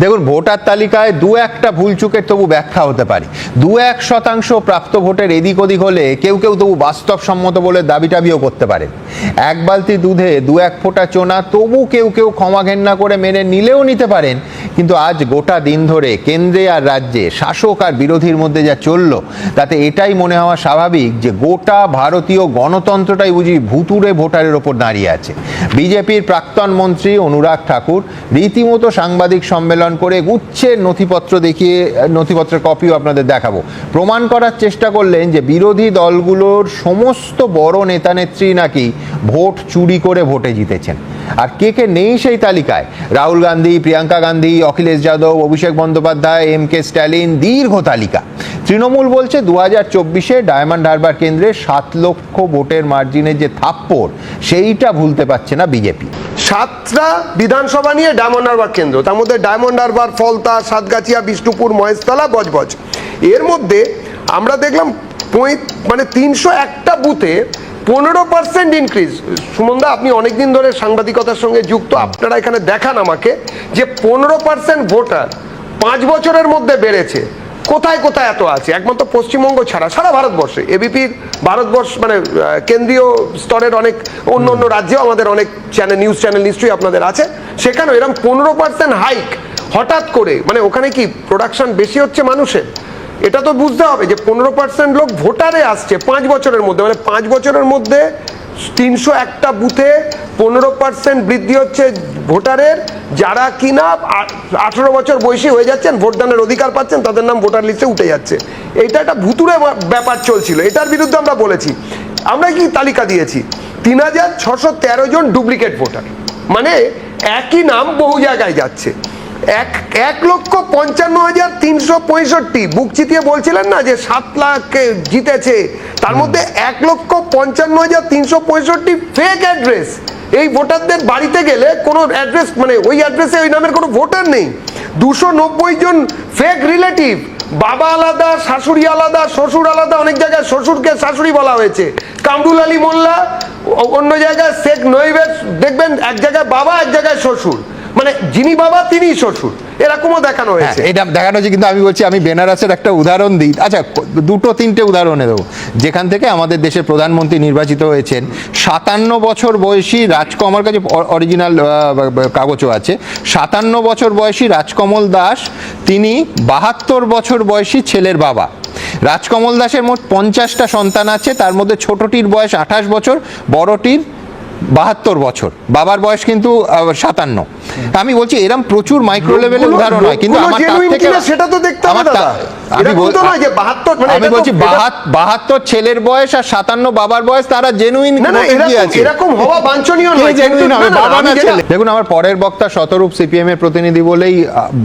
দেখুন, ভোটার তালিকায় দু একটা ভুল চুকের তবু ব্যাখ্যা হতে পারে। দু এক শতাংশ প্রাপ্ত ভোটের এদিক ওদিক হলে কেউ কেউ তবু বাস্তবসম্মত বলে দাবি টাবিও করতে পারেন এক বালতি দুধে দু এক ফোঁটা চোনা তবু কেউ কেউ ক্ষমা ঘেন্না করে মেনে নিলেও নিতে পারেন। কিন্তু আজ গোটা দিন ধরে কেন্দ্রে আর রাজ্যে শাসক আর বিরোধীর মধ্যে যা চলল, তাতে এটাই মনে হওয়া স্বাভাবিক যে গোটা ভারতীয় গণতন্ত্রটাই বুঝি ভুতুরে ভোটারের ওপর দাঁড়িয়ে আছে। বিজেপির প্রাক্তন মন্ত্রী অনুরাগ ঠাকুর, রীতিমতো সাংবাদিক সম্মেলন করে গুচ্ছের নথিপত্র দেখিয়ে, নথিপত্রের কপিও আপনাদের দেখাবো। প্রমাণ করার চেষ্টা করলেন যে বিরোধী দলগুলোর সমস্ত বড় নেতানেত্রী নাকি ভোট চুরি করে ভোটে জিতেছেন। আর কে কে নেই সেই তালিকায়? রাহুল গান্ধী, প্রিয়াঙ্কা গান্ধী, অখিলেশ যাদব, অভিষেক বন্দ্যোপাধ্যায়, এম কে স্ট্যালিন, দীর্ঘ তালিকা। তৃণমূল বলছে দু হাজার চব্বিশে ডায়মন্ড হারবার কেন্দ্রে সাত লক্ষ ভোটের মার্জিনের যে থাপ্পড়, সেইটা ভুলতে পারছে না বিজেপি। সাতটা বিধানসভা নিয়ে ডায়মন্ড হারবার কেন্দ্র। তার মধ্যে ডায়মন্ড হারবার ফলতা, সাতগাছিয়া, বিষ্ণুপুর, মহেশতলা বজবজ এর মধ্যে আমরা দেখলাম মানে তিনশো একটা বুথে পনেরো পার্সেন্ট ইনক্রিজ সুমনদা, আপনি অনেকদিন ধরে সাংবাদিকতার সঙ্গে যুক্ত, আপনারা এখানে দেখান আমাকে যে পনেরো পার্সেন্ট ভোটার পাঁচ বছরের মধ্যে বেড়েছে। কোথায় কোথায় এত আছে? একমাত্র পশ্চিমবঙ্গ ছাড়া সারা ভারতবর্ষে। এবিপির ভারতবর্ষ মানে কেন্দ্রীয় স্তরের অনেক, অন্য অন্য রাজ্যেও আমাদের অনেক চ্যানেল নিউজ চ্যানেল নিশ্চয়ই আপনাদের আছে। সেখানেও এরকম পনেরো পার্সেন্ট হাইক হঠাৎ করে মানে ওখানে কি প্রোডাকশন বেশি হচ্ছে মানুষের? এটা তো বুঝতে হবে যে পনেরো পার্সেন্ট লোক ভোটারে আসছে পাঁচ বছরের মধ্যে। মানে পাঁচ বছরের মধ্যে তিনশো একটা বুথে পনেরো পার্সেন্ট বৃদ্ধি হচ্ছে ভোটারের যারা কিনা আঠেরো বছর বয়সী হয়ে যাচ্ছেন, ভোটদানের অধিকার পাচ্ছেন, তাদের নাম ভোটার লিস্টে উঠে যাচ্ছে। এটা একটা ভুতুরে ব্যাপার চলছিল, এটার বিরুদ্ধে আমরা বলেছি। আমরা কি তালিকা দিয়েছি? তিন হাজার ছশো তেরো জন ডুপ্লিকেট ভোটার। মানে একই নাম বহু জায়গায় যাচ্ছে। এক এক লক্ষ পঞ্চান্ন হাজার তিনশো পঁয়ষট্টি। বুক চিতিয়ে বলছিলেন না যে সাত লাখ জিতেছে। তার মধ্যে এক লক্ষ পঞ্চান্ন হাজার তিনশো পঁয়ষট্টি ফেক অ্যাড্রেস এই ভোটারদের বাড়িতে গেলে কোনো অ্যাড্রেস মানে ওই অ্যাড্রেসে ওই নামের কোনো ভোটার নেই। দুশো নব্বই জন ফেক রিলেটিভ বাবা আলাদা শাশুড়ি আলাদা শ্বশুর আলাদা অনেক জায়গায় শ্বশুরকে শাশুড়ি বলা হয়েছে। কামরুল আলী মোল্লা অন্য জায়গায় শেখ নইবের দেখবেন এক জায়গায় বাবা এক জায়গায় শ্বশুর। মানে যিনি বাবা তিনি শ্বশুর। এরকমও দেখানো হ্যাঁ হয়েছে। এটা দেখানো হয়েছে কিন্তু আমি বলছি আমি বেনারসের একটা উদাহরণ দিই। আচ্ছা দুটো তিনটে উদাহরণে দেবো। যেখান থেকে আমাদের দেশের প্রধানমন্ত্রী নির্বাচিত হয়েছেন সাতান্ন বছর বয়সী রাজক আমার কাছে অরিজিনাল কাগজও আছে। সাতান্ন বছর বয়সী রাজকমল দাস তিনি বাহাত্তর বছর বয়সী ছেলের বাবা। রাজকমল দাসের মোট পঞ্চাশটা সন্তান আছে তার মধ্যে ছোটটির বয়স আঠাশ বছর বড়টির বাহাত্তর বছর। বাবার বয়স কিন্তু সাতান্ন। আমি বলছি এরম প্রচুর মাইক্রো লেভেলের উদাহরণ হয় কিন্তু আমার তার থেকে সেটা তো দেখতে আমার আমি এরকম বল- যে 72 মানে আমি বলছি বাহাত্তর ছেলের বয়স আর সাতান্ন বাবার বয়স তারা জেনুইন না না এরকম হওয়া বাঞ্ছনীয় নয় কিন্তু- না, না, আমি যেটা- দেখুন আমার পরের বক্তা শতরূপ সিপিএম এর প্রতিনিধি বলেই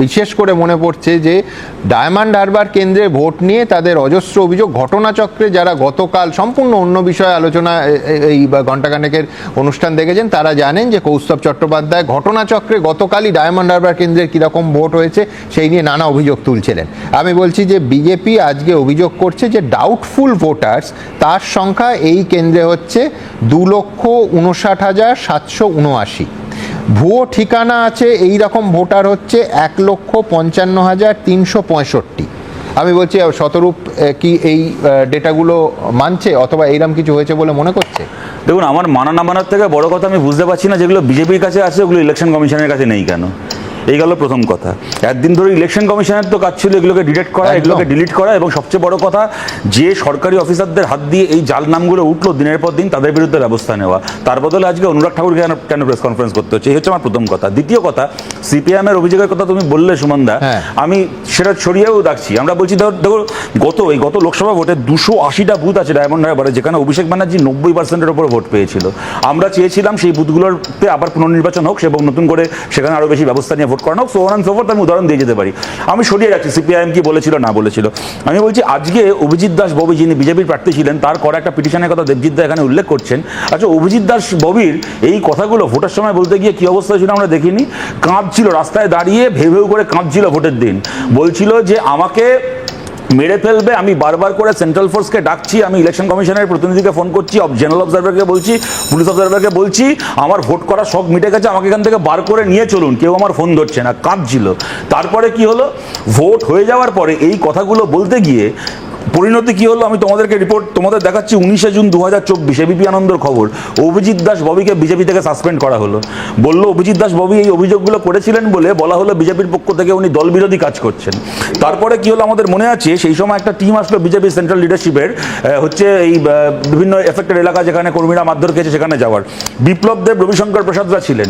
বিশেষ করে মনে পড়ছে যে ডায়মন্ড হারবার কেন্দ্রে ভোট নিয়ে তাদের অজস্র অভিযোগ ঘটনাচক্রে যারা গতকাল সম্পূর্ণ অন্য বিষয়ে আলোচনা এই ঘণ্টাখানেকের অনুষ্ঠান দেখেছেন, তারা জানেন যে কৌস্তব চট্টোপাধ্যায় ঘটনাচক্রে গতকালই ডায়মন্ড হারবার কেন্দ্রের কীরকম ভোট হয়েছে সেই নিয়ে নানা অভিযোগ তুলছিলেন। আমি বলছি যে বিজেপি আজকে অভিযোগ করছে যে ডাউটফুল ভোটার্স তার সংখ্যা এই কেন্দ্রে হচ্ছে দু লক্ষ উনষাট হাজার সাতশো উনআশি। ভুয়ো ঠিকানা আছে এই রকম ভোটার হচ্ছে এক লক্ষ পঞ্চান্ন হাজার তিনশো পঁয়ষট্টি। আমি বলছি শতরূপ কি এই ডেটাগুলো মানছে অথবা এইরকম কিছু হয়েছে বলে মনে করছে? দেখুন, আমার মানা না মানার থেকে বড় কথা আমি বুঝতে পারছি না, যেগুলো বিজেপির কাছে আছে, ওগুলো ইলেকশন কমিশনের কাছে নেই কেন? এই গেল প্রথম কথা। একদিন ধরে ইলেকশন কমিশনের তো কাজ ছিল এগুলোকে ডিলেট করা এগুলোকে ডিলিট করা এবং সবচেয়ে বড় কথা যে সরকারি অফিসারদের হাত দিয়ে এই জাল নামগুলো উঠল দিনের পর দিন তাদের বিরুদ্ধে ব্যবস্থা নেওয়া। তার বদলে আজকে অনুরাগ ঠাকুরকে কেন কেন প্রেস কনফারেন্স করতে হচ্ছে? এই হচ্ছে আমার প্রথম কথা। দ্বিতীয় কথা সিপিএম এর অভিযোগের কথা তুমি বললে সুমনদা হ্যাঁ। আমি সেটা ছড়িয়েও ডাকছি আমরা বলছি ধর দেখো গত এই গত লোকসভা ভোটে দুশো আশিটা বুথ আছে ডায়মন্ড হারবারে যেখানে অভিষেক ব্যানার্জি নব্বই পার্সেন্টের ওপর ভোট পেয়েছিল। আমরা চেয়েছিলাম সেই বুথগুলোতে আবার পুনর্নির্বাচন হোক এবং নতুন করে সেখানে আরও বেশি ব্যবস্থা নিয়ে ভোট করানো সো অন সোফোর্থ আমি উদাহরণ দিয়ে যেতে পারি। আমি সরিয়ে রাখছি সিপিআইএম কি বলেছিল, না বলেছিল। আমি বলছি, আজকে অভিজিৎ দাস ববি, যিনি বিজেপির প্রার্থী ছিলেন, তার করা একটা পিটিশনের কথা দেবজিৎ দা এখানে উল্লেখ করছেন। আচ্ছা অভিজিৎ দাস ববির এই কথাগুলো ভোটের সময় বলতে গিয়ে কি অবস্থা ছিল আমরা দেখিনি। কাঁদছিল, রাস্তায় দাঁড়িয়ে ভেউ ভেউ করে কাঁদছিল ভোটের দিন। বলছিল যে, আমাকে মেরে ফেলবে, আমি বারবার করে সেন্ট্রাল ফোর্সকে ডাকছি, আমি ইলেকশন কমিশনের প্রতিনিধিকে ফোন করছি জেনারেল অবজারভারকে বলছি পুলিশ অবজারভারকে বলছি, আমার ভোট করা সব মিটে গেছে, আমাকে এখান থেকে বার করে নিয়ে চলুন, কেউ আমার ফোন ধরছে না কাঁদছিল তারপরে কি হলো? ভোট হয়ে যাওয়ার পরে এই কথাগুলো বলতে গিয়ে পরিণতি কি হলো? আমি তোমাদেরকে রিপোর্ট তোমাদের দেখাচ্ছি উনিশে জুন দু হাজার চব্বিশ এবিপি আনন্দর খবর। অভিজিৎ দাস ববিকে বিজেপি থেকে সাসপেন্ড করা হলো। বলল, অভিজিৎ দাস ববি এই অভিযোগগুলো করেছিলেন বলে বলা হলো বিজেপির পক্ষ থেকে উনি দল বিরোধী কাজ করছেন। তারপরে কি হলো আমাদের মনে আছে? সেই সময় একটা টিম আসলো বিজেপি সেন্ট্রাল লিডারশিপের হচ্ছে এই বিভিন্ন এফেক্টেড এলাকা যেখানে কর্মীরা মারধর খেয়েছে সেখানে যাওয়ার। বিপ্লব দেব, রবিশঙ্কর প্রসাদরা ছিলেন।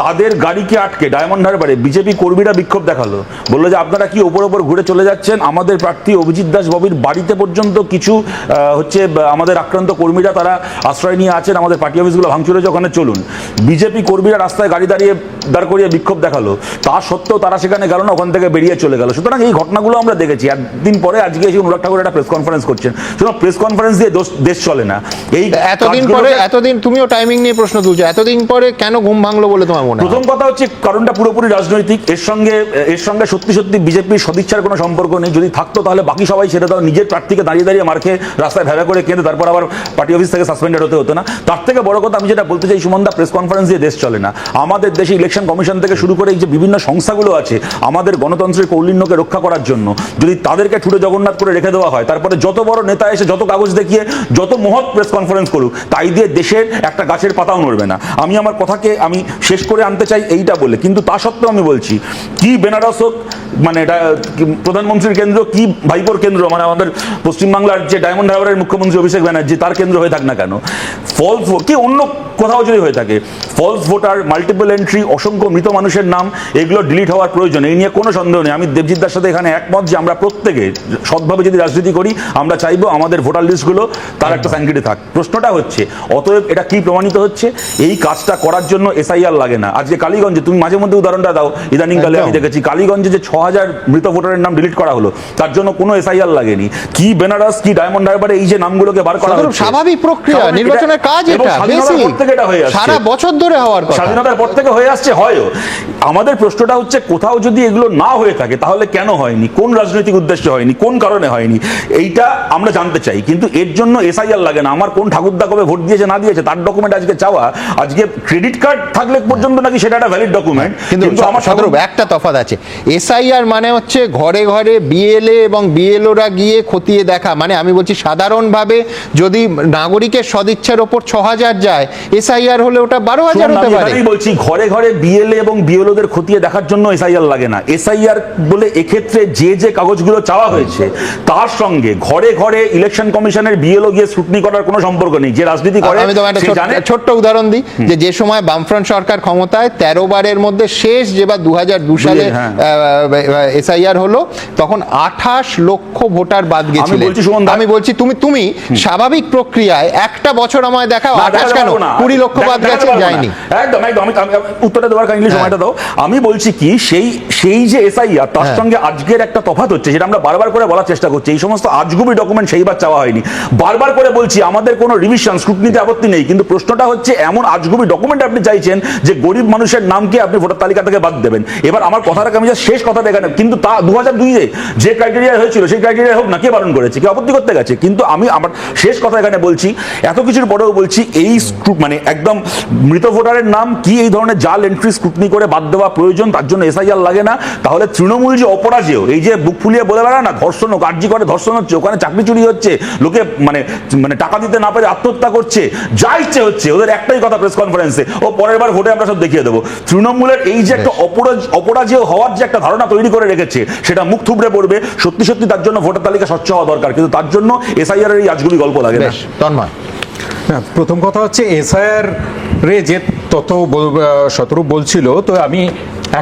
তাদের গাড়িকে আটকে ডায়মন্ড হারবারে বিজেপি কর্মীরা বিক্ষোভ দেখাল। বলল যে, আপনারা কি ওপর ওপর ঘুরে চলে যাচ্ছেন? আমাদের প্রার্থী অভিজিৎ দাস ববির বাড়িতে পর্যন্ত কিছু হচ্ছে আমাদের আক্রান্ত কর্মীরা তারা আশ্রয় নিয়ে আছেন আমাদের পার্টি অফিসগুলো ভাঙচুর হয়েছে ওখানে চলুন। বিজেপি কর্মীরা রাস্তায় গাড়ি দাঁড়িয়ে দাঁড় করিয়ে বিক্ষোভ দেখাল। তা সত্ত্বেও তারা সেখানে গেল না ওখান থেকে বেরিয়ে চলে গেল। সুতরাং এই ঘটনাগুলো আমরা দেখেছি। একদিন পরে আজকে এসে অনুরাগ ঠাকুর একটা প্রেস কনফারেন্স করছেন। সুতরাং প্রেস কনফারেন্স দিয়ে দেশ চলে না। এই এতদিন পরে এতদিন তুমিও টাইমিং নিয়ে প্রশ্ন তুলছো। এতদিন পরে কেন ঘুম ভাঙলো বলে তোমার মনে হয়? প্রথম কথা হচ্ছে কারণটা পুরোপুরি রাজনৈতিক। এর সঙ্গে এর সঙ্গে সত্যি সত্যি বিজেপির সদিচ্ছার কোনো সম্পর্ক নেই। যদি থাকতো তাহলে বাকি সবাই সেটা দাও নিজের প্রার্থীকে দাঁড়িয়ে দাঁড়িয়ে মার খেয়ে রাস্তায় ভেড়া করে কেঁদে তারপর আবার পার্টি অফিস থেকে সাসপেন্ডেড হতে হতো না। তার থেকে বড় কথা আমি যেটা বলতে চাই সুমনদা প্রেস কনফারেন্স দিয়ে দেশ চলে না। আমাদের দেশে ইলেকশন কমিশন থেকে শুরু করে এই যে বিভিন্ন সংস্থাগুলো আছে, আমাদের গণতন্ত্রের কৌলিন্যকে রক্ষা করার জন্য যদি তাদেরকে ঠুটে জগন্নাথ করে রেখে দেওয়া হয়, তারপরে যত বড় নেতা এসে যত কাগজ দেখিয়ে যত মহৎ প্রেস কনফারেন্স করুক, তাই দিয়ে দেশের একটা গাছের পাতাও নড়বে না। আমি আমার কথাকে আমি শেষ করে আনতে চাই এইটা বলে। কিন্তু তা সত্ত্বেও আমি বলছি, কি বেনারস হোক মানে এটা প্রধানমন্ত্রীর কেন্দ্র, কি ভাইপোর কেন্দ্র মানে আমাদের পশ্চিমবাংলার যে ডায়মন্ড হারবারের মুখ্যমন্ত্রী অভিষেক ব্যানার্জি, তার কেন্দ্র হয়ে থাক না কেন? ফলস কি অন্য কোথাও যদি হয়ে থাকে ফলস ভোটার মাল্টিপল এন্ট্রি অসংখ্য মৃত মানুষের নাম এগুলো ডিলিট হওয়ার প্রয়োজন এই নিয়ে কোনো সন্দেহ নেই। আমি দেবজিৎদার সাথে এখানে একমত যে আমরা প্রত্যেকে সৎভাবে যদি রাজনীতি করি আমরা চাইব আমাদের ভোটার লিস্টগুলো তার একটা স্যাঙ্কিটি থাক। প্রশ্নটা হচ্ছে অতএব এটা কি প্রমাণিত হচ্ছে? এই কাজটা করার জন্য এসআইআর লাগে না। আজকে কালীগঞ্জে তুমি মাঝে মধ্যে উদাহরণটা দাও ইদানিংকালে আমি দেখেছি কালীগঞ্জে যে ছ হাজার মৃত ভোটারের নাম ডিলিট করা হলো তার জন্য কোনো এসআইআর লাগেনি। কি বেনারস কি ডায়মন্ড হারবারে এই যে নামগুলোকে বার করা স্বাভাবিক- স্বাভাবিক প্রক্রিয়া নির্বাচনের কাজ এটা এটা হয়ে আসছে। সারা বছর ধরে হওয়ার কথা। স্বাধীনতার পর থেকে হয়ে আসছে হয়ও। আমাদের প্রশ্নটা হচ্ছে কোথাও যদি এগুলো না হয়ে থাকে তাহলে কেন হয়নি? কোন রাজনৈতিক উদ্দেশ্যে হয়নি? কোন কারণে হয়নি? এইটা আমরা জানতে চাই। কিন্তু এর জন্য এসআইআর লাগে না। আমার কোন ঠাকুরদা কবে ভোট দিয়েছে না দিয়েছে তার ডকুমেন্ট আজকে চাওয়া। আজকে ক্রেডিট কার্ড থাকলে পর্যন্ত নাকি সেটা একটা ভ্যালিড ডকুমেন্ট কিন্তু আমার সদরূপ একটা তফাৎ আছে। এসআইআর মানে হচ্ছে ঘরে ঘরে বিএলএ এবং বিএলওরা গিয়ে খতিয়ে দেখা। মানে আমি বলছি সাধারণভাবে যদি নাগরিকের সদিচ্ছার ওপর ছ হাজার যায় এসআইআর হলে ওটা বারো হাজার হতে পারে। বলছি ঘরে ঘরে বিএলএ এবং বিএলওদের খতিয়ে দেখার জন্য এসআইআর লাগে না। এসআইআর বলে এক্ষেত্রে যে যে কাগজগুলো চাওয়া হয়েছে তার সঙ্গে ঘরে ঘরে ইলেকশন কমিশনের বিএলও গিয়ে স্ক্রুটনি করার কোনো সম্পর্ক নেই। যে রাজনীতি করে আমি তোমার একটা ছোট্ট- উদাহরণ দিই যে যে সময় বামফ্রন্ট সরকার ক্ষমতায় তেরো বারের মধ্যে শেষ যেবার দু হাজার দু সালে হ্যাঁ। এসআইআর হলো তখন আঠাশ লক্ষ ভোটার বাদ গেছিল আমি বলছি তুমি তুমি স্বাভাবিক প্রক্রিয়ায় একটা বছর আমায় দেখাও আঠাশ কেন। কুড়ি লক্ষ বাদ গেছে যায়নি। একদম একদম। আমি উত্তরটা দেওয়ার কাইন্ডলি হ্যাঁ। সময়টা দাও। আমি বলছি কি সেই সেই যে এসআইআর তার হ্যাঁ। সঙ্গে আজকের একটা তফাৎ হচ্ছে যেটা আমরা বারবার করে বলার চেষ্টা করছি। এই সমস্ত আজগুবি ডকুমেন্ট সেইবার চাওয়া হয়নি। বারবার করে বলছি আমাদের কোনো রিভিশন স্ক্রুটনিতে আপত্তি নেই। কিন্তু প্রশ্নটা হচ্ছে এমন আজগুবি ডকুমেন্ট আপনি চাইছেন যে গরিব মানুষের নামকে আপনি ভোটার তালিকা থেকে বাদ দেবেন? এবার আমার কথাটাকে আমি শেষ কথাটা এখানে কিন্তু তা দু হাজার দুইয়ে যে ক্রাইটেরিয়া হয়েছিল সেই ক্রাইটেরিয়া হোক না কে বারণ করেছে কে আপত্তি করতে গেছে? কিন্তু আমি আমার শেষ কথা এখানে বলছি এত কিছুর পরেও বলছি এই স্ক্রু মানে একদম মৃত ভোটারের নাম কি এই ধরনের জাল এন্ট্রি স্ক্রুটনি করে বাদ দেওয়া প্রয়োজন তার জন্য এসআইআর লাগে না। তাহলে তৃণমূল যে অপরাজেয় এই যে বুক ফুলিয়ে বলে বেড়া না ধর্ষণ হোক আর্জি করে ধর্ষণ হচ্ছে ওখানে চাকরি চুরি হচ্ছে লোকে মানে মানে টাকা দিতে না পেরে আত্মহত্যা করছে যা ইচ্ছে হচ্ছে ওদের একটাই কথা প্রেস কনফারেন্সে ও পরের বার ভোটে আমরা সব দেখিয়ে দেবো। তৃণমূলের এই যে একটা অপরাজ অপরাজেয় হওয়ার যে একটা ধারণা তৈরি করে রেখেছে সেটা মুখ থুবড়ে পড়বে সত্যি সত্যি তার জন্য ভোটার তালিকা স্বচ্ছ হওয়া দরকার কিন্তু তার জন্য এসআইআর এর এই আজগুলি গল্প লাগে না। তন্ময়। প্রথম কথা হচ্ছে এসআইআর রে যে তত শতরূপ বলছিল তো আমি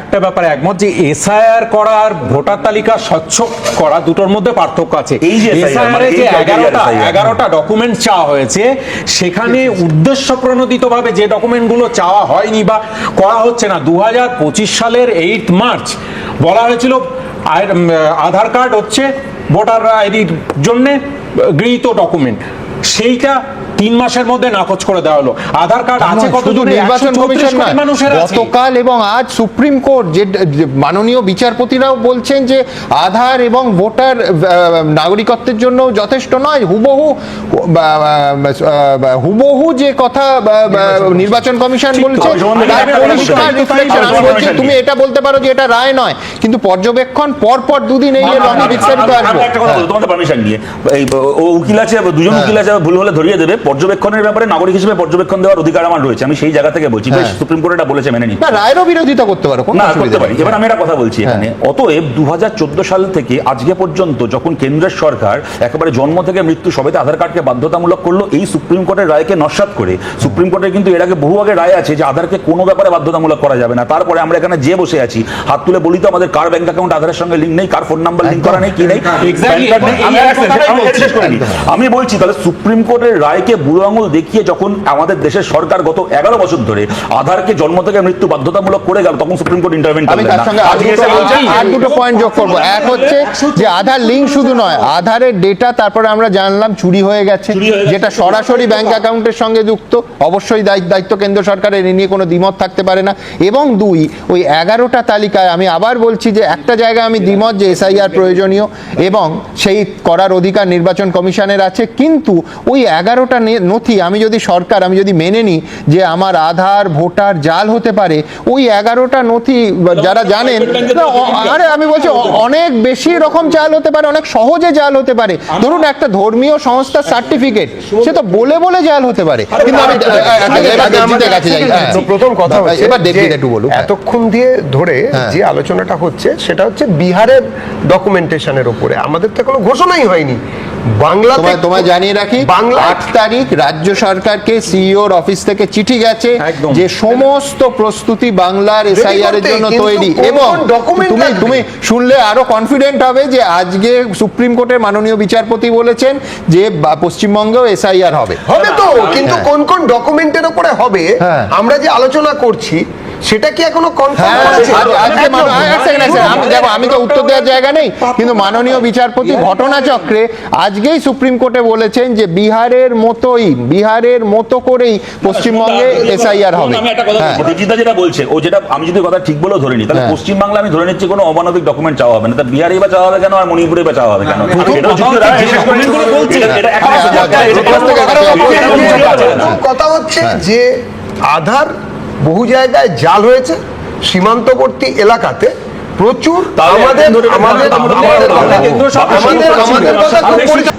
একটা ব্যাপারে একমত যে এসআইআর করা আর ভোটার তালিকা স্বচ্ছ করা দুটোর মধ্যে পার্থক্য আছে। এই যে মানে এগারোটা এগারোটা ডকুমেন্ট চাওয়া হয়েছে সেখানে উদ্দেশ্য প্রণোদিতভাবে যে ডকুমেন্টগুলো চাওয়া হয়নি বা করা হচ্ছে না দু হাজার পঁচিশ সালের এইট মার্চ বলা হয়েছিল আধার কার্ড হচ্ছে ভোটার আইডির জন্যে গৃহীত ডকুমেন্ট সেইটা তিন মাসের মধ্যে নাকচ করে দেওয়া হলো। আধার কার্ড আছে কত নির্বাচন কমিশন মানুষের গতকাল এবং আজ সুপ্রিম কোর্ট যে মাননীয় বিচারপতিরাও বলছেন যে আধার এবং ভোটার নাগরিকত্বের জন্য যথেষ্ট নয়। হুবহু হুবহু যে কথা নির্বাচন কমিশন। বলছে তুমি এটা বলতে পারো যে এটা রায় নয় কিন্তু পর্যবেক্ষণ পর পর দুদিন এই আমি বিস্তারিত আসব। একটা কথা তোমাদের পারমিশন নিয়ে। এই ও উকিল আছে দুজন উকিল আছে ভুল হলে ধরিয়ে দেবে। পর্যবেক্ষণের ব্যাপারে নাগরিক হিসেবে পর্যবেক্ষণ দেওয়ার অধিকার আমার রয়েছে। আমি সেই জায়গা থেকে বলছি সুপ্রিম কোর্ট এটা বলেছে মেনে নিচ্ছি না রায়েরও বিরোধিতা করতে পারো না করতে পারি। এবার আমি একটা কথা বলছি এখানে। অতএব দু সাল থেকে আজকে পর্যন্ত যখন কেন্দ্রের সরকার একেবারে জন্ম থেকে মৃত্যু সবেতে আধার কার্ডকে বাধ্যতামূলক করল এই সুপ্রিম কোর্টের রায়কে নস্বাত করে সুপ্রিম কোর্টের কিন্তু এর আগে বহু আগে রায় আছে যে আধারকে কোনো ব্যাপারে বাধ্যতামূলক করা যাবে না। তারপরে আমরা এখানে যে বসে আছি হাত তুলে বলি তো আমাদের কার ব্যাংক অ্যাকাউন্ট আধারের সঙ্গে লিঙ্ক নেই কার ফোন নাম্বার লিঙ্ক করা নেই কি নিই। আমি বলছি তাহলে সুপ্রিম কোর্টের রায়কে বুড়ো আঙুল দেখিয়ে যখন আমাদের দেশের সরকার গত এগারো বছর ধরে আধারকে জন্ম থেকে মৃত্যু বাধ্যতামূলক করে গেল তখন সুপ্রিম কোর্ট ইন্টারভেন আমি তার সঙ্গে আর দুটো- পয়েন্ট যোগ করব। এক হচ্ছে যে আধার লিঙ্ক শুধু নয় আধারের ডেটা তারপরে আমরা জানলাম চুরি হয়ে গেছে। যেটা সরাসরি ব্যাংক অ্যাকাউন্টের সঙ্গে যুক্ত। অবশ্যই দায়িত্ব দায়িত্ব কেন্দ্র সরকারের এ নিয়ে কোনো দ্বিমত থাকতে পারে না। এবং দুই ওই এগারোটা তালিকায় আমি আবার বলছি যে একটা জায়গায় আমি দ্বিমত যে এসআইআর প্রয়োজনীয় এবং সেই করার অধিকার নির্বাচন কমিশনের আছে কিন্তু ওই এগারোটা নথি আমি যদি সরকার আমি যদি মেনে নিই যে আমার আধার ভোটার জাল হতে পারে ওই এগারোটা নথি যারা জানেন আরে আমি বলছি অনেক বেশি রকম জাল হতে পারে অনেক সহজে জাল হতে পারে ধরুন একটা ধর্মীয় সংস্থার সার্টিফিকেট সে তো বলে বলে জাল হতে পারে কিন্তু আমি যাই হ্যাঁ। প্রথম কথা এবার যে একটু হ্যাঁ। এতক্ষণ দিয়ে ধরে হ্যাঁ। যে আলোচনাটা হচ্ছে সেটা হচ্ছে বিহারের ডকুমেন্টেশনের উপরে আমাদের তো কোনো ঘোষণাই হয়নি তোমায় তোমায় জানিয়ে রাখি বাংলা আট তারিখ রাজ্য সরকারকে সিইওর অফিস থেকে চিঠি গেছে যে সমস্ত প্রস্তুতি বাংলার এসআইআর এর জন্য তৈরি। এবং তুমি তুমি শুনলে আরও কনফিডেন্ট হবে যে আজকে সুপ্রিম কোর্টের মাননীয় বিচারপতি বলেছেন যে পশ্চিমবঙ্গেও এসআইআর হবে। হবে তো কিন্তু কোন কোন ডকুমেন্টের উপরে হবে হ্যাঁ। আমরা যে আলোচনা করছি সেটা কি এখনও কনফার্ম হ্যাঁ, করেছে মানো- হ্যাঁ, আমি দেখো আমি তো উত্তর দেওয়ার জায়গা নেই কিন্তু মাননীয় বিচারপতি ঘটনাচক্রে আজকেই সুপ্রিম কোর্টে বলেছেন যে বিহারের মতোই বিহারের মতো করেই পশ্চিমবঙ্গে এসআইআর হবে আমি একটা কথা হ্যাঁ। যেটা বলছে ও যেটা আমি যদি কথা ঠিক বলেও ধরে নিই তাহলে হ্যাঁ। পশ্চিমবাংলা আমি ধরে নিচ্ছি কোনো অমানবিক ডকুমেন্ট চাওয়া হবে না তা বিহারে বা চাওয়া হবে কেন আর মণিপুরে বা চাওয়া হবে কেন হ্যাঁ, হ্যাঁ, হ্যাঁ, হ্যাঁ, কথা হচ্ছে যে আধার বহু জায়গায় জাল হয়েছে সীমান্তবর্তী এলাকাতে প্রচুর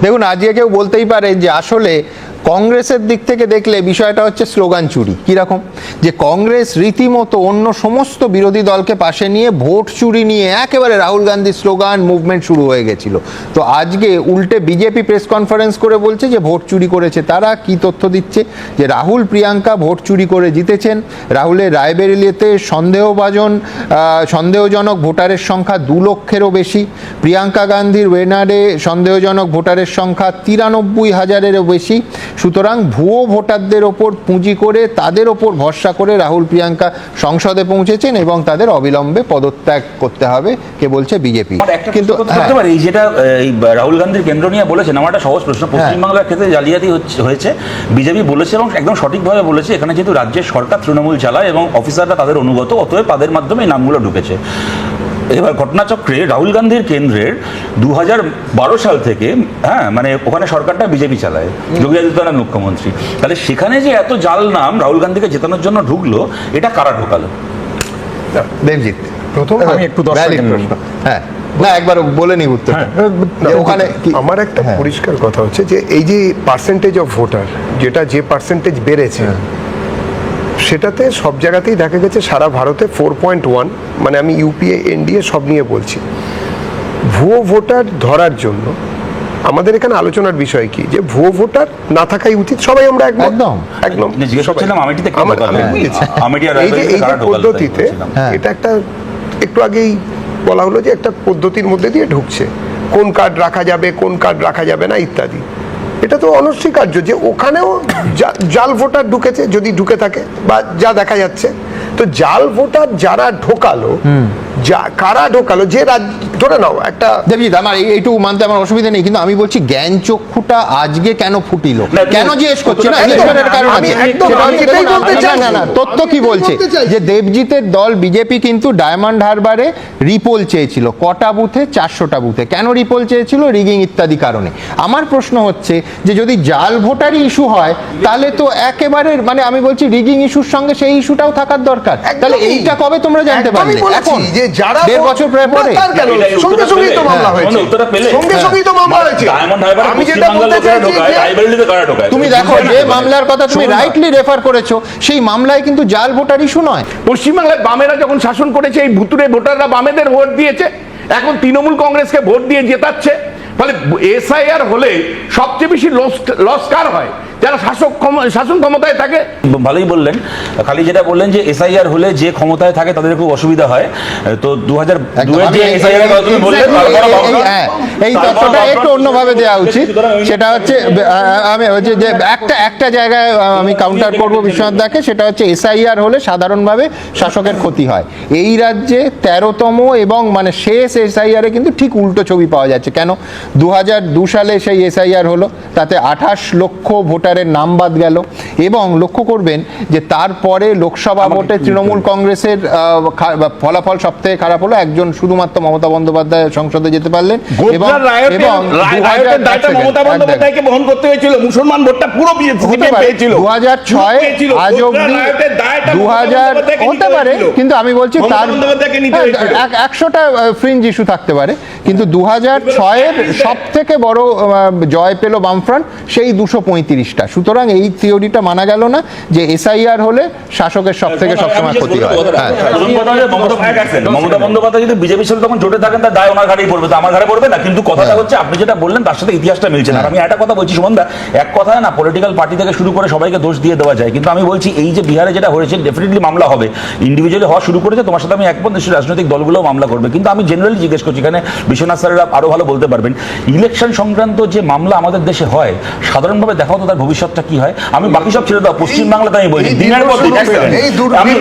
দেখুন আজকে কেউ বলতেই পারে যে আসলে কংগ্রেসের দিক থেকে দেখলে বিষয়টা হচ্ছে স্লোগান চুরি। কীরকম? যে কংগ্রেস রীতিমতো অন্য সমস্ত বিরোধী দলকে পাশে নিয়ে ভোট চুরি নিয়ে একেবারে রাহুল গান্ধীর স্লোগান মুভমেন্ট শুরু হয়ে গেছিল। তো আজকে উল্টে বিজেপি প্রেস কনফারেন্স করে বলছে যে ভোট চুরি করেছে। তারা কি তথ্য দিচ্ছে? যে রাহুল, প্রিয়াঙ্কা ভোট চুরি করে জিতেছেন। রাহুলের রায়বেরিলিতে সন্দেহভাজন সন্দেহজনক ভোটারের সংখ্যা দু লক্ষেরও বেশি। প্রিয়াঙ্কা গান্ধীর ওয়েনারে সন্দেহজনক ভোটারের সংখ্যা তিরানব্বই হাজারেরও বেশি। সুতরাং ভুয়ো ভোটারদের ওপর পুঁজি করে তাদের ওপর ভরসা করে রাহুল প্রিয়াঙ্কা সংসদে পৌঁছেছেন এবং তাদের অবিলম্বে পদত্যাগ করতে হবে কে বলছে বিজেপি। কিন্তু হ্যাঁ, এই যেটা রাহুল গান্ধীর কেন্দ্র নিয়ে বলেছেন আমার একটা সহজ প্রশ্ন। পশ্চিমবাংলার ক্ষেত্রে জালিয়াতি হয়েছে বিজেপি বলেছে এবং একদম সঠিকভাবে বলেছে এখানে যেহেতু রাজ্যের সরকার তৃণমূল চালায় এবং অফিসাররা তাদের অনুগত অতএব তাদের মাধ্যমে এই নামগুলো ঢুকেছে। এবার ঘটনাচক্রে রাহুল গান্ধীর কেন্দ্রের দু সাল থেকে হ্যাঁ মানে ওখানে সরকারটা বিজেপি চালায় যোগী আদিত্যনাথ মুখ্যমন্ত্রী তাহলে সেখানে যে এত জাল নাম রাহুল গান্ধীকে জেতানোর জন্য ঢুকলো এটা কারা ঢোকালো দেবজিৎ প্রথম আমি একটু। হ্যাঁ না একবার বলে নি উত্তর হ্যাঁ, ওখানে আমার একটা হ্যাঁ। পরিষ্কার কথা হচ্ছে যে এই যে পার্সেন্টেজ অফ ভোটার যেটা যে পার্সেন্টেজ বেড়েছে হ্যাঁ। সেটাতে সব জায়গাতেই দেখা গেছে সারা ভারতে ফোর পয়েন্ট ওয়ান মানে আমি ইউপিএ এনডিএ সব নিয়ে বলছি। ভুয়ো ভোটার ধরার জন্য আমাদের এখানে আলোচনার বিষয় কি? যে ভুয়ো ভোটার না থাকাই উচিত সবাই আমরা একদম। একদম। এই যে এই যে পদ্ধতিতে হ্যাঁ। এটা একটা একটু আগেই বলা হলো যে একটা পদ্ধতির মধ্যে দিয়ে ঢুকছে। কোন কার্ড রাখা যাবে কোন কার্ড রাখা যাবে না ইত্যাদি। এটা তো অনস্বীকার্য যে ওখানেও জাল ভোটার ঢুকেছে, যদি ঢুকে থাকে বা যা দেখা যাচ্ছে। তো জাল ভোটার যারা ঢোকালো যা কারা ঢোকালো? যে রাজ ধরে নাও একটা দেবজিৎ আমার এইটুকু মানতে আমার অসুবিধা নেই কিন্তু আমি বলছি জ্ঞান চক্ষুটা আজকে কেন ফুটিল? কেন জিজ্ঞেস করছি? না তথ্য কি বলছে? যে দেবজিতের দল বিজেপি কিন্তু ডায়মন্ড হারবারে রিপোল চেয়েছিল কটা বুথে? চারশোটা বুথে। কেন রিপোল চেয়েছিল? রিগিং ইত্যাদি কারণে। আমার প্রশ্ন হচ্ছে যে যদি জাল ভোটারই ইস্যু হয় তাহলে তো একেবারে মানে আমি বলছি রিগিং ইস্যুর সঙ্গে সেই ইস্যুটাও থাকার দরকার। তাহলে এইটা কবে তোমরা জানতে পারবে এখন। যে যারা দেড় বছর প্রায় পরে। তার কেন? সঙ্গে সঙ্গেই তো মামলা হ্যাঁ, হয়েছে। সঙ্গে হ্যাঁ। সঙ্গেই তো মামলা হয়েছে। আমি যেটা বলতে চাইছি তুমি দেখো যে মামলার কথা তুমি রাইটলি রেফার করেছ সেই মামলায় কিন্তু জাল ভোটার ইস্যু নয়। পশ্চিমবাংলায় বামেরা যখন শাসন করেছে এই ভুতুরে ভোটাররা বামেদের ভোট দিয়েছে এখন তৃণমূল কংগ্রেসকে ভোট দিয়ে জেতাচ্ছে। ফলে এসআইআর হলে সবচেয়ে বেশি লস কার হয়? যারা শাসক শাসন ক্ষমতায় থাকে। ভালোই বললেন। খালি যেটা বললেন যে এসআইআর হলে যে ক্ষমতায় থাকে তাদের খুব অসুবিধা হয়। তো দু হাজার এই- হ্যাঁ, তথ্যটা একটু অন্যভাবে দেওয়া উচিত। সেটা হচ্ছে আমি হচ্ছে যে একটা একটা জায়গায় আমি কাউন্টার করব বিশ্বনাথ দাকে সেটা হচ্ছে এসআইআর হলে সাধারণভাবে শাসকের ক্ষতি হয়। এই রাজ্যে তেরোতম এবং মানে শেষ এসআইআরে কিন্তু ঠিক উল্টো ছবি পাওয়া যাচ্ছে। কেন? দু দু সালে সেই এসআইআর হলো তাতে আঠাশ লক্ষ ভোটারের নাম বাদ গেল এবং লক্ষ্য করবেন যে তারপরে লোকসভা ভোটে তৃণমূল কংগ্রেসের ফলাফল সব থেকে খারাপ হলো একজন শুধুমাত্র মমতা বন্দ্যোপাধ্যায় সংসদে যেতে পারলেন এবং রায়- 2000 রায়তের দায়টা এক মমতা সেকেন্ড, এক বন্দ্যোপাধ্যায়কে বহন করতে হয়েছিল মুসলমান ভোটটা পুরো হতে সিপিএম পারে। পেয়েছিল। 2006 পেয়েছিল। আজ গোপরার অবধি রায়তের দায়টা 2000 মমতা বন্দ্যোপাধ্যায়কে হতে পারে কিন্তু আমি বলছি তার হ্যাঁ, একশোটা ফ্রিঞ্জ ইস্যু থাকতে পারে কিন্তু দু হাজার ছয়ের সব থেকে বড় জয় পেল বামফ্রন্ট সেই দুশো পঁয়ত্রিশটা। সুতরাং এই থিওরিটা মানা গেল না যে এসআইআর হলে শাসকের সব থেকে সবসময় ক্ষতি হয়। হ্যাঁ। কথা মমতা বন্দ্যোপাধ্যায় যদি বিজেপির সাথে তখন জোটে থাকেন তার দায় ওনার ঘাড়েই পড়বে তো আমার ঘাড়ে পড়বে না। কিন্তু কথাটা হ্যাঁ। হচ্ছে আপনি যেটা বললেন তার সাথে ইতিহাসটা মিলছে না। আর আমি একটা কথা বলছি সুমনদা এক কথায় না পলিটিক্যাল পার্টি থেকে শুরু করে সবাইকে দোষ দিয়ে দেওয়া যায়। কিন্তু আমি বলছি এই যে বিহারে যেটা হয়েছে ডেফিনেটলি মামলা হবে। ইন্ডিভিজুয়ালি হওয়া শুরু করেছে তোমার সাথে আমি একমত রাজনৈতিক দলগুলোও মামলা করবে। কিন্তু আমি জেনারেলি জিজ্ঞেস করছি এখানে বিশ্বনাথ স্যারেরা আরও ভালো বলতে পারবেন। ইলেকশন সংক্রান্ত যে মামলা আমাদের দেশে হয় সাধারণভাবে দেখাও তো তার ভবিষ্যৎটা কি হয়। আমি বাকি সব ছেড়ে দাও পশ্চিমবাংলাতে আমি এই দিনের পর দিন। আমি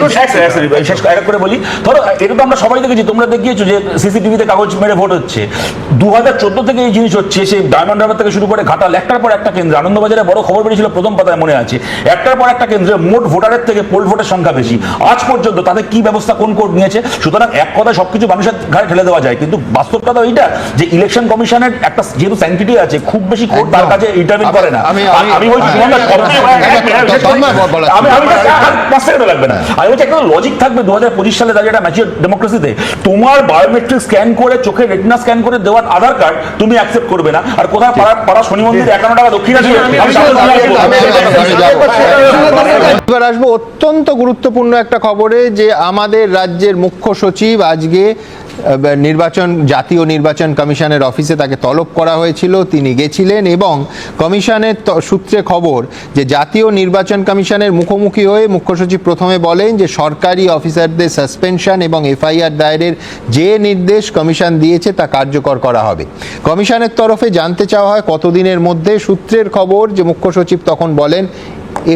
শেষ করে- বলি। ধরো এটা তো আমরা সবাই দেখেছি তোমরা দেখিয়েছো যে সিসিটিভিতে কাগজ মেরে ভোট হচ্ছে। দু হাজার চোদ্দ থেকে এই জিনিস হচ্ছে সেই ডায়মন্ড হারবার থেকে শুরু করে ঘাটাল একটার পর একটা কেন্দ্রে আনন্দবাজারে বড় খবর বেরিয়েছিল প্রথম পাতায় মনে আছে। একটার পর একটা কেন্দ্রে মোট ভোটারের থেকে পোল ভোটের সংখ্যা বেশি। আজ পর্যন্ত তাদের কি ব্যবস্থা কোন কোর্ট নিয়েছে? সুতরাং এক কথা সবকিছু মানুষের ঘাড়ে ঠেলে দেওয়া যায়। কিন্তু বাস্তব কথা এইটা যে ইলেকশন কমিশনের একটা যেহেতু স্যাংটিটি আছে খুব বেশি কোর্ট তার কাছে ইন্টারভিউ করে না আমি- বলছি হ্যাঁ, হ্যাঁ, হ্যাঁ, হ্যাঁ, আমি আমি ছিল। just- আর পাঁচ সেকেন্ড লাগবে না আমি বলছি একটা লজিক থাকবে দু হাজার পঁচিশ সালে দাঁড়িয়ে একটা ম্যাচিওর ডেমোক্রেসিতে তোমার বায়োমেট্রিক স্ক্যান করে চোখে রেটিনা স্ক্যান করে দেওয়ার আধার কার্ড তুমি অ্যাকসেপ্ট করবে না আর কোথায় পাড়া পাড়া শনি মন্দিরে একান্ন টাকা দক্ষিণ। এবার আসব অত্যন্ত গুরুত্বপূর্ণ একটা খবরে যে আমাদের রাজ্যের মুখ্য সচিব আজকে নির্বাচন, জাতীয় নির্বাচন কমিশনের অফিসে তাকে তলব করা হয়েছিল, তিনি গেছিলেন এবং কমিশনের সূত্রে খবর যে জাতীয় নির্বাচন কমিশনের মুখোমুখি হয়ে মুখ্য সচিব প্রথমে বলেন যে সরকারি অফিসারদের সাসপেনশন এবং এফআইআর দায়েরের যে নির্দেশ কমিশন দিয়েছে তা কার্যকর করা হবে। কমিশনের তরফে জানতে চাওয়া হয় কতদিনের মধ্যে, সূত্রের খবর যে মুখ্য সচিব তখন বলেন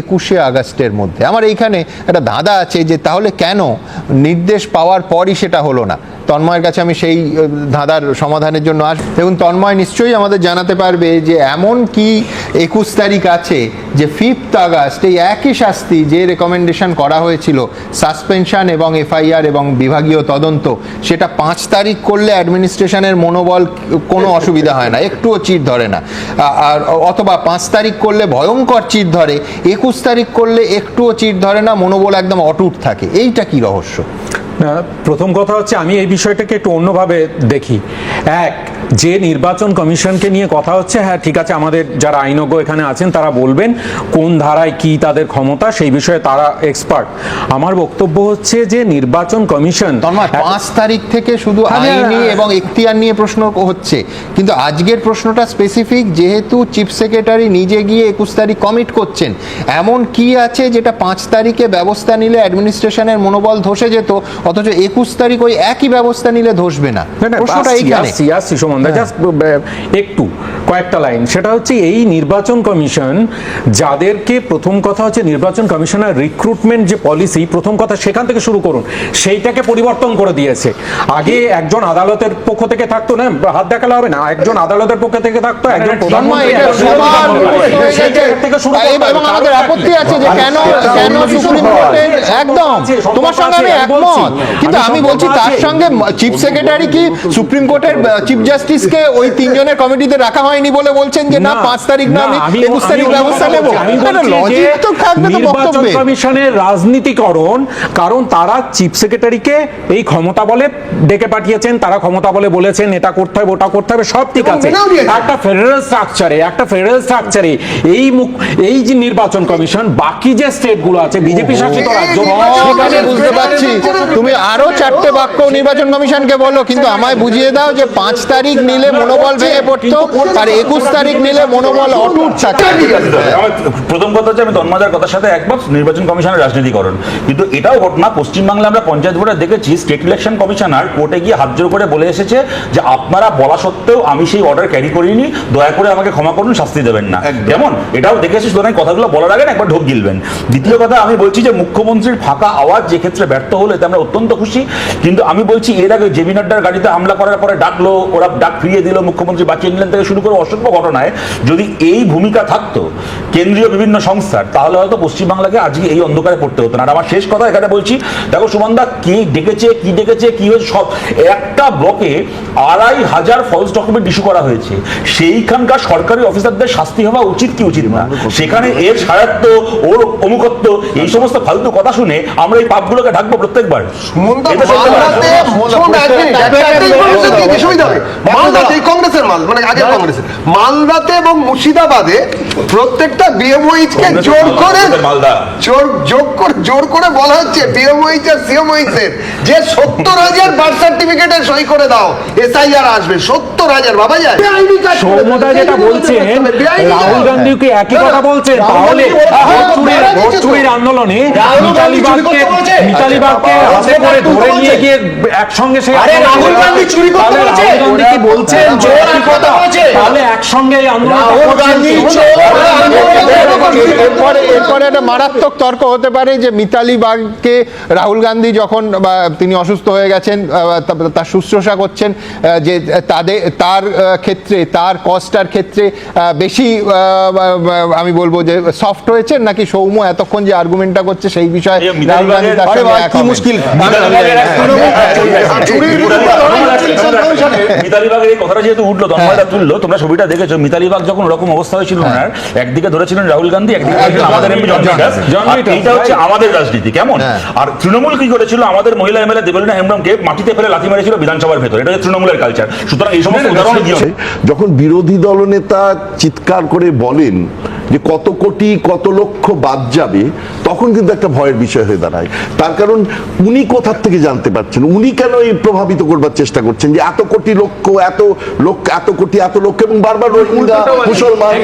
একুশে আগস্টের মধ্যে। আমার এইখানে একটা ধাঁধা আছে যে তাহলে কেন নির্দেশ পাওয়ার পরই সেটা হলো না। তন্ময়ের কাছে আমি সেই ধাঁধার সমাধানের জন্য আস, দেখুন, তন্ময় নিশ্চয়ই আমাদের জানাতে পারবে যে এমন কি একুশ তারিখ আছে যে ফিফথ আগস্ট এই একই শাস্তি যে রেকমেন্ডেশন করা হয়েছিল সাসপেনশন এবং এফআইআর এবং বিভাগীয় তদন্ত, সেটা পাঁচ তারিখ করলে অ্যাডমিনিস্ট্রেশনের মনোবল কোনো অসুবিধা হয় না, একটুও চির ধরে না। আর অথবা পাঁচ তারিখ করলে ভয়ঙ্কর চির ধরে, একুশ তারিখ করলে একটুও চির ধরে না, মনোবল একদম অটুট থাকে, এইটা কি রহস্য? প্রথম কথা হচ্ছে আমি এই বিষয়টাকে একটু অন্যভাবে দেখি। এক যে নির্বাচন কমিশনকে নিয়ে কথা হচ্ছে হ্যাঁ ঠিক আছে আমাদের যারা আইনজ্ঞ এখানে আছেন তারা বলবেন কোন ধারায় কি তাদের ক্ষমতা সেই বিষয়ে তারা এক্সপার্ট আমার বক্তব্য হচ্ছে যে নির্বাচন কমিশন পাঁচ তারিখ থেকে শুধু আরে, আইনি এবং এখতিয়ার নিয়ে প্রশ্ন হচ্ছে কিন্তু আজকের প্রশ্নটা স্পেসিফিক যেহেতু চিফ সেক্রেটারি নিজে গিয়ে একুশ তারিখ কমিট করছেন এমন কি আছে যেটা পাঁচ তারিখে ব্যবস্থা নিলে অ্যাডমিনিস্ট্রেশনের মনোবল ধসে যেত অথচ একুশ তারিখ ওই একই ব্যবস্থা নিলে ধসবে না? প্রশ্নটা এইখানে। সুমন সুমন জাস্ট একটু কয়েকটা লাইন। সেটা হচ্ছে এই নির্বাচন কমিশন যাদেরকে প্রথম কথা হচ্ছে নির্বাচন কমিশনের রিক্রুটমেন্ট যে পলিসি প্রথম কথা সেখান থেকে শুরু করুন। সেইটাকে পরিবর্তন করে দিয়েছে। আগে একজন আদালতের পক্ষ থেকে থাকতো না হাত দেখালে হবে না। একজন আদালতের পক্ষ থেকে থাকতো একজন প্রধানমন্ত্রী এটা একজন সবার প্রধানমন্ত্রী। হয়ে সেই গেছে। জায়গা থেকে শুরু এবং আমাদের আপত্তি আছে যে কেন কেন সুপ্রিম কোর্টের একদম। তোমার সঙ্গে আমি বলছি। একমত। কিন্তু আমি বলছি তার সঙ্গে চিফ সেক্রেটারি কি সুপ্রিম কোর্টের চিফ জাস্টিসকে ওই তিনজনের কমিটিতে রাখা হয়নি বলে বলছেন যে না পাঁচ তারিখ না আমি একুশ তারিখ ব্যবস্থা নেব। লজিক তো থাকবে তো বক্তব্যে। কমিশনের রাজনীতিকরণ কারণ তারা চিফ সেক্রেটারিকে এই ক্ষমতা বলে ডেকে পাঠিয়েছেন তারা ক্ষমতা বলে বলেছেন এটা করতে হবে ওটা করতে হবে সব ঠিক আছে। একটা ফেডারেল স্ট্রাকচারে একটা ফেডারেল স্ট্রাকচারে এই মুখ- এই যে নির্বাচন কমিশন বাকি যে স্টেটগুলো আছে বিজেপি শাসিত রাজ্য সেখানে বুঝতে পারছি। তুমি আরও চারটে বাক্য নির্বাচন কমিশনকে বলো কিন্তু আমায় বুঝিয়ে দাও যে পাঁচ তারিখ নিলে মনোবল ভেঙে পড়তো আর একুশ তারিখ নিলে মনোবল অটুট থাকে প্রথম কথা হচ্ছে আমি তন্ময়দার কথার সাথে একমত নির্বাচন কমিশনের রাজনীতিকরণ। কিন্তু এটাও ঘটনা পশ্চিমবাংলা আমরা পঞ্চায়েত ভোটে দেখেছি স্টেট ইলেকশন কমিশনার কোর্টে গিয়ে হাত জোর করে বলে এসেছে যে আপনারা বলা সত্ত্বেও আমি সেই অর্ডার ক্যারি করিনি দয়া করে আমাকে ক্ষমা করুন শাস্তি দেবেন না। যেমন এটাও দেখেছি সুতরাং কথাগুলো বলার আগে না একবার ঢোক গিলবেন। দ্বিতীয় কথা আমি বলছি যে মুখ্যমন্ত্রীর ফাঁকা আওয়াজ যে ক্ষেত্রে ব্যর্থ হলো এতে আমরা অত্যন্ত খুশি। কিন্তু আমি বলছি এর আগে জেবি নাড্ডার গাড়িতে হামলা করার পরে ডাকলো ওরা ডাক ফিরিয়ে দিল মুখ্যমন্ত্রী বাঁচিয়ে নিলেন থেকে শুরু করে অসংখ্য ঘটনায় যদি এই ভূমিকা থাকতো কেন্দ্রীয় বিভিন্ন সংস্থার তাহলে হয়তো পশ্চিমবাংলাকে আজকে এই অন্ধকারে পড়তে হতো না আর আমার শেষ কথা এখানে বলছি দেখো সুমনদা কে ডেকেছে কি ডেকেছে কি হয়েছে সব একটা ব্লকে আড়াই হাজার ফলস ডকুমেন্ট ইস্যু করা হয়েছে সেইখানকার সরকারি অফিসারদের শাস্তি হওয়া উচিত কি উচিত না সেখানে এর সারাত্ব ওর অমুকত্ব এই সমস্ত ফালতু কথা শুনে আমরা এই পাপগুলোকে ঢাকবো প্রত্যেকবার। মালদাতে কংগ্রেসের মাল মানে আগের কংগ্রেসের। মালদাতে এবং মুর্শিদাবাদে প্রত্যেকটা বিএমওইচ কে জোর করে জোর যোগ করে জোর করে বলা হচ্ছে বিএমওইচ আর সিএমওইচ এর যে সত্তর হাজার বার্থ সার্টিফিকেটে সই করে দাও এসআইআর আসবে সত্তর হাজার ভাবা যায়। সৌমদা যেটা বলছেন রাহুল গান্ধীকে একই কথা বলছেন? তাহলে চুরির আন্দোলনে মিতালি বাগকে মিতালি বাগকে হাতে করে ধরে নিয়ে গিয়ে একসঙ্গে সে আরে রাহুল গান্ধী চুরি করতে বলেছে। রাহুল গান্ধী কি বলছেন যে চোর একই করতে কথা বলেছে। তাহলে একসঙ্গে রাহুল গান্ধী এরপরে এরপরে একটা মারাত্মক তর্ক হতে পারে যে মিতালি বাগকে রাহুল গান্ধী যখন তিনি অসুস্থ হয়ে গেছেন তার শুশ্রূষা করছেন যে তাদের তার ক্ষেত্রে তার কস্টার ক্ষেত্রে বেশি আমি বলব যে সফট হয়েছেন নাকি সৌম্য এতক্ষণ যে আর্গুমেন্টটা করছে সেই বিষয়ে রাহুল গান্ধী তার সঙ্গে আরে মুশকিল এই কথাটা যেহেতু উঠল তন্ময়টা তুললো তোমরা ছবিটা দেখেছ মিতালি বাগ যখন ওরকম অবস্থা হয়েছিল ওনার একদিকে ধরেছিলেন রাহুল গান্ধী একদিকে আমাদের এমপি এইটা হচ্ছে আমাদের রাজনীতি কেমন? আর তৃণমূল কি করেছিল? আমাদের মহিলা এমএলএ দেবলীনা হেমব্রমকে মাটিতে ফেলে লাথি মেরেছিল বিধানসভার ভেতরে। এটা হচ্ছে তৃণমূলের কালচার সুতরাং এই সমস্ত উদাহরণ যখন বিরোধী দলনেতা চিৎকার করে বলেন যে কত কোটি কত লক্ষ বাদ যাবে তখন কিন্তু একটা ভয়ের বিষয় হয়ে দাঁড়ায়। তার কারণ উনি কোথার থেকে জানতে পারছেন? উনি কেন এই প্রভাবিত করবার চেষ্টা করছেন যে এত কোটি লক্ষ এত লোক এত কোটি এত লক্ষ এবং বারবার রোহিঙ্গা মুসলমান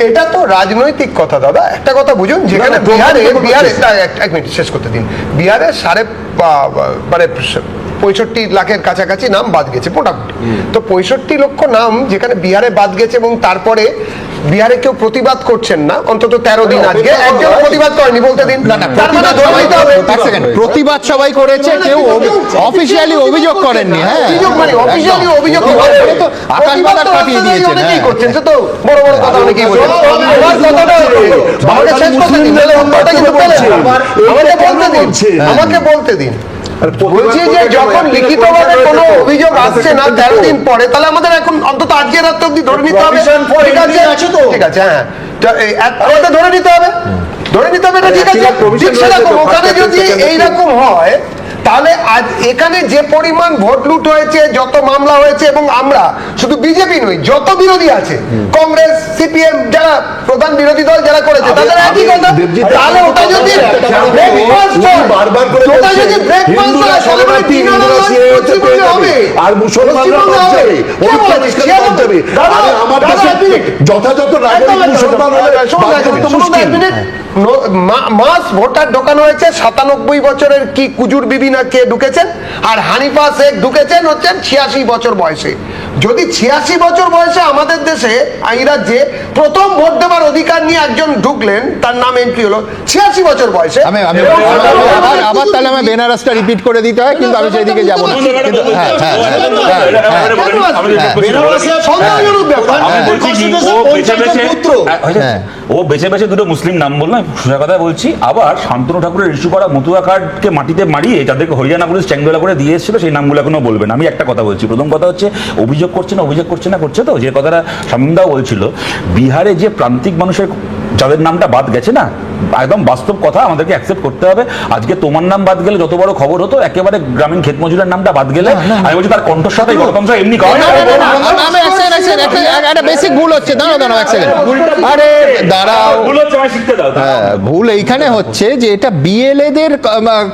এটা তো রাজনৈতিক কথা দাদা। একটা কথা বুঝুন যেখানে বিহারে বিহারে এক- মিনিট শেষ করতে দিন। বিহারে সাড়ে মানে পঁয়ষট্টি লাখের কাছাকাছি নাম বাদ গেছে মোটামুটি। তো পঁয়ষট্টি লক্ষ নাম যেখানে বিহারে বাদ গেছে এবং তারপরে বিহারে কেউ প্রতিবাদ করছেন না অন্তত তেরো দিন আজকে। একজন প্রতিবাদ করেনি বলতে দিন। মানে প্রতিবাদ সবাই করেছে। কেউ অফিসিয়ালি অভিযোগ করেননি হ্যাঁ। মানে অফিসিয়ালি অভিযোগ। আকাশ বাতাস কাটিয়ে দিয়েছেন, অনেকেই হ্যাঁ। করছেন সে তো বড় বড় কথা অনেকেই বলছেন। আমার কথাটা আমাকে শেষ করতে দিন। বলতে দিন। আমাকে বলতে দিন। বলছি যে যখন লিখিতভাবে কোনো অভিযোগ আসছে না তেরো দিন পরে তাহলে আমাদের এখন অন্তত আজকে রাত অব্দি ধরে নিতে হবে। ঠিক আছে? ঠিক আছে হ্যাঁ। এক- আমাদের ধরে নিতে হবে। ধরে নিতে হবে এটা ঠিক আছে। ঠিক সেরকম ওখানে যদি এইরকম হয় তাহলে আজ এখানে যে পরিমাণ ভোট লুট হয়েছে যত মামলা হয়েছে এবং আমরা শুধু বিজেপি নই যত বিরোধী আছে কংগ্রেস সিপিএম যারা প্রধান বিরোধী দল যারা করেছে তাদের একই কথা। তাহলে ওটা যদি। আর মুসলমানরা। যথাযথ। মুসলমান হলে মাস ভোটার ঢোকানো হয়েছে সাতানব্বই বছরের কি কুজুর বিবি না কে ঢুকেছেন? আর হানিফা শেখ ঢুকেছেন হচ্ছেন ছিয়াশি বছর বয়সে। যদি ছিয়াশি বছর বয়সে আমাদের দেশে এই রাজ্যে প্রথম ভোট দেওয়ার অধিকার নিয়ে একজন ঢুকলেন তার নাম এন্ট্রি হলো ছিয়াশি বছর বয়সে। আবার তাহলে আমার বেনারসটা রিপিট করে দিতে হয় কিন্তু আমি সেই দিকে যাব না। কিন্তু হ্যাঁ হ্যাঁ ও বেছে বেছে হ্যাঁ। ও বেছে বেছে দুটো মুসলিম নাম বলল সোজা কথা বলছি, আবার শান্তনু ঠাকুরের ইস্যু করা মতুয়া কার্ডকে মাটিতে মারিয়ে যাদেরকে হরিয়ানা পুলিশ চ্যাংদোলা করে দিয়ে এসেছিল, সেই নামগুলো এখনও বলবেন আমি একটা কথা বলছি, প্রথম কথা হচ্ছে অভিযোগ করছে না, অভিযোগ করছে না, করছে তো? যে কথাটা শামীমদাও বলছিল, বিহারে যে প্রান্তিক মানুষের যাদের নামটা বাদ গেছে না একদম বাস্তব কথা আমাদেরকে অ্যাকসেপ্ট করতে হবে আজকে তোমার নাম বাদ গেলে যত বড় খবর হতো একেবারে গ্রামীণ ক্ষেত মজুরের নামটা বাদ গেলে আমি বলছি তার কণ্ঠস্বর এই গণতন্ত্র এমনি বেসিক ভুল হচ্ছে দাঁড়াও দাঁড়াও এক সেকেন্ড আরে দাঁড়াও ভুল হচ্ছে আমায় শিখতে দাও হ্যাঁ, ভুল এইখানে হচ্ছে যে এটা বিএলএ দের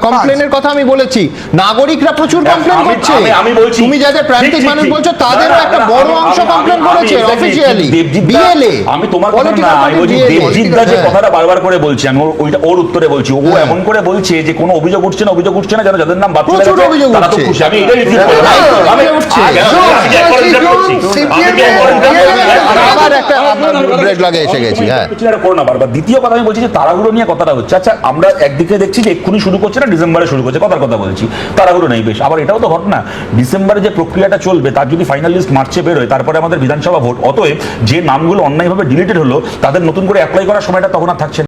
কমপ্লেনের কথা আমি বলেছি নাগরিকরা প্রচুর কমপ্লেন করছে আমি- আমি বলছি তুমি যাদের প্রান্তিক মানুষ বলছো তাদেরও একটা বড় অংশ কমপ্লেন করেছে আমি অফিসিয়ালি বিএলএ আমি তোমার কথা না আমি বলছি দেবজিৎ দা যে কথাটা বারবার করে বলছি আমি ওর- ওইটা ওর উত্তরে বলছি। ও হ্যাঁ। এমন করে বলছে যে কোনো অভিযোগ উঠছে না অভিযোগ উঠছে না যারা যাদের নাম প্রচুর অভিযোগ তারা তো খুশি। আমি এটাই করলাম হ্যাঁ, আমি উঠছে। আমি- আমি কি একবার interrupt করছি? আমি কি একবার interrupt করছি? আবার একটা ব্রেক লাগে এসে গেছি হ্যাঁ কিছু একটা করো না বারবার দ্বিতীয় কথা আমি বলছি যে তাড়াহুড়ো নিয়ে কথাটা হচ্ছে। আচ্ছা আমরা একদিকে দেখছি যে এক্ষুনি শুরু করছে না ডিসেম্বরে শুরু করছে কথার কথা বলছি। তাড়াহুড়ো নেই বেশ। আবার এটাও তো ঘটনা। ডিসেম্বরে যে প্রক্রিয়াটা চলবে তার যদি ফাইনাল লিস্ট মার্চে বেরোয় তারপরে আমাদের বিধানসভা ভোট অতএব যে নামগুলো অন্যায়ভাবে ডিলিটেড হলো তাদের নতুন করে অ্যাপ্লাই করার সময়টা তখন আর থাকছে